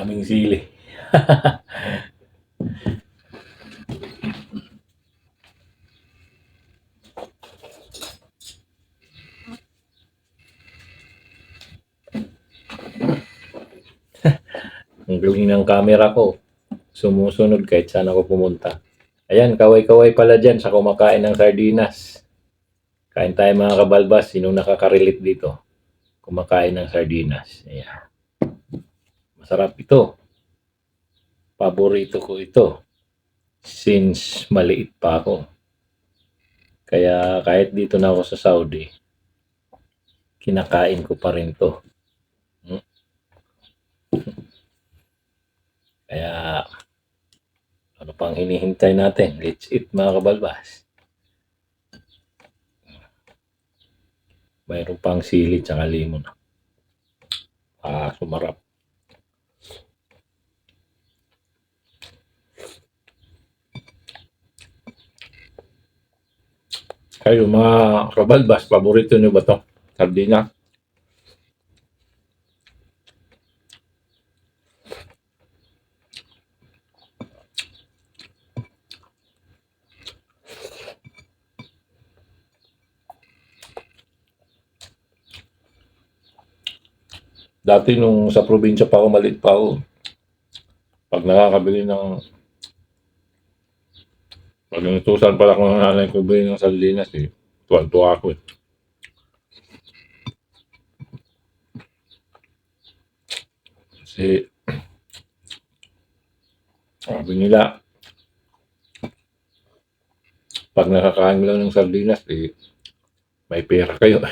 Daming sili. Ang galing ng camera ko. Sumusunod kahit saan ako pumunta. Ayan, kaway-kaway pala dyan sa kumakain ng sardinas. Kain tayo mga kabalbas. Sinong nakaka-relate dito? Kumakain ng sardinas. Ayan. Masarap ito. Paborito ko ito. Since maliit pa ako. Kaya kahit dito na ako sa Saudi, kinakain ko pa rin to. Hmm? Kaya ano pang hinihintay natin? Let's eat mga kabalbas. Mayroon pang sili tsaka limon. Ah, sumarap. Kayo mga kabalbas, paborito nyo ba to? Sardina? Dati nung sa probinsya pa ako, maliit pa ako. Pag nakakabili ng pag inutusan pala ko ng nanay ko bili ng sardinas eh. Tuwan-tuwa ako eh. Kasi sabi nila pag nakakain lang ng sardinas eh may pera kayo.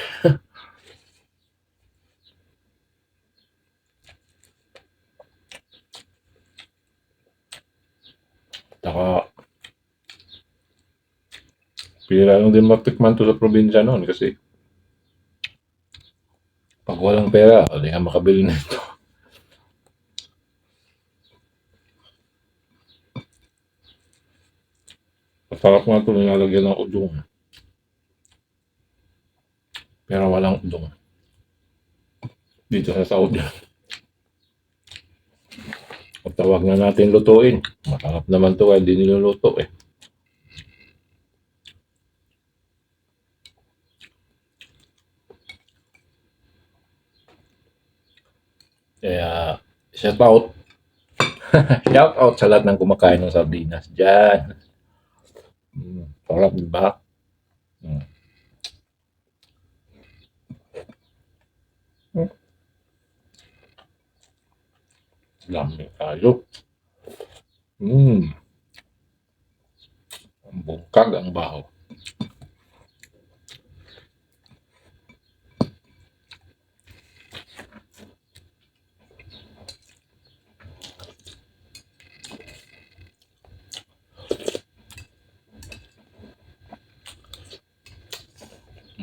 Saka Pira lang din matikman to sa probinsya noon kasi pag walang pera, hindi ka makabili nito. Masarap nga ito nilalagyan ng udong. Pero walang udong. Dito sa Saudi. At tawag na natin lutuin. Masarap naman to hindi niluluto eh. Kaya, shout out. shout out sa lahat ng kumakain ng sardinas dyan. Mm, sarap, di ba? Mm. Mm. Dami tayo. Mm. Ang bungkag ang baho.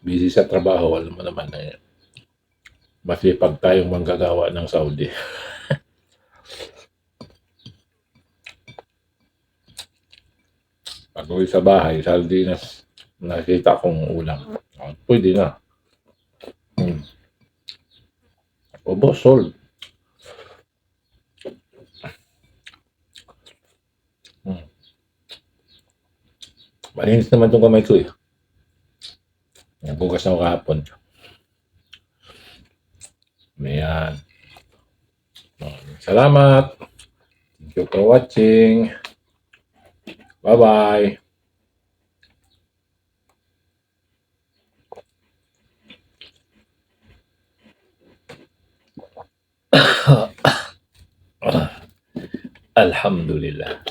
Busy sa trabaho, alam mo naman na yan. Masipag tayong manggagawa ng Saudi. Pag uwi sa bahay, sardinas, nakita kong ulam. Ah, pwede na. Hmm. Obo, sold. Hmm. Malinis naman itong kamay ko eh. Nagbukas na ako kahapon. Ayan. Salamat. Thank you for watching. Bye-bye. Alhamdulillah.